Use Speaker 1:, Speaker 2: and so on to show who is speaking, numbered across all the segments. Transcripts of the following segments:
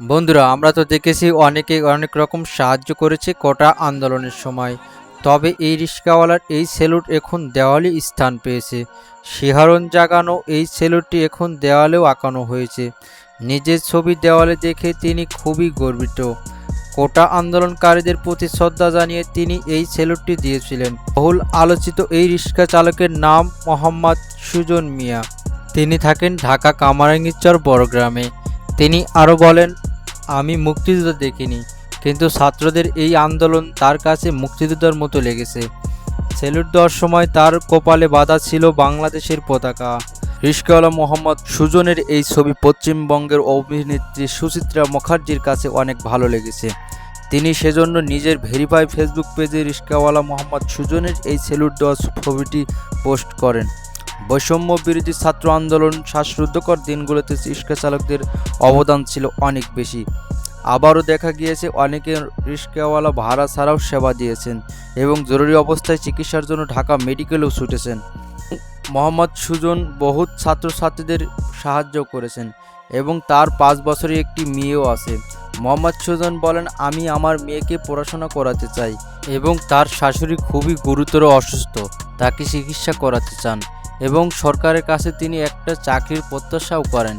Speaker 1: বন্ধুরা, আমরা তো দেখেছি অনেকে অনেক রকম সাহায্য করেছে কোটা আন্দোলনের সময়। তবে এই রিক্সাওয়ালার এই সেলুট এখন দেওয়ালে স্থান পেয়েছে। শিহারণ জাগানো এই সেলুটটি এখন দেওয়ালেও আঁকানো হয়েছে। নিজের ছবি দেওয়ালে দেখে তিনি খুবই গর্বিত। কোটা আন্দোলনকারীদের প্রতি শ্রদ্ধা জানিয়ে তিনি এই সেলুটটি দিয়েছিলেন। বহুল আলোচিত এই রিক্সা চালকের নাম মোহাম্মদ সুজন মিয়া। তিনি থাকেন ঢাকা কামারাঙ্গিচর বড়গ্রামে। তিনি আরও বলেন আমি মুক্তিযুদ্ধ দেখিনি, কিন্তু ছাত্রদের এই আন্দোলন তার কাছে মুক্তিযুদ্ধের মতো লেগেছে। সেলুট দেওয়ার সময় তার কপালে বাঁধা ছিল বাংলাদেশের পতাকা। রিস্কাওয়ালা মোহাম্মদ সুজনের এই ছবি পশ্চিমবঙ্গের অভিনেত্রী সুচিত্রা মুখার্জির কাছে অনেক ভালো লেগেছে। তিনি সেজন্য নিজের ভেরিফাই ফেসবুক পেজে রিস্কাওয়ালা মোহাম্মদ সুজনের এই সেলুট দেওয়া ছবিটি পোস্ট করেন। বৈষম্য বিরোধী ছাত্র আন্দোলন শ্বাসরুদ্ধকর দিনগুলোতে রিক্সা চালকদের অবদান ছিল অনেক বেশি। আবারও দেখা গিয়েছে অনেকে রিক্সাওয়ালা ভাড়া ছাড়াও সেবা দিয়েছেন এবং জরুরি অবস্থায় চিকিৎসার জন্য ঢাকা মেডিকেলেও ছুটেছেন। মোহাম্মদ সুজন বহুত ছাত্রছাত্রীদের সাহায্য করেছেন এবং তার পাঁচ বছরের একটি মেয়েও আছে। মোহাম্মদ সুজন বলেন, আমি আমার মেয়েকে পড়াশোনা করাতে চাই এবং তার শাশুড়ি খুবই গুরুতর অসুস্থ, তাকে চিকিৎসা করাতে চান। এবং সরকারের কাছে তিনি একটা চাকরির প্রত্যাশাও করেন।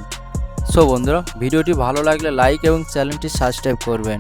Speaker 1: সো বন্ধুরা, ভিডিওটি ভালো লাগলে লাইক এবং চ্যানেলটি সাবস্ক্রাইব করবেন।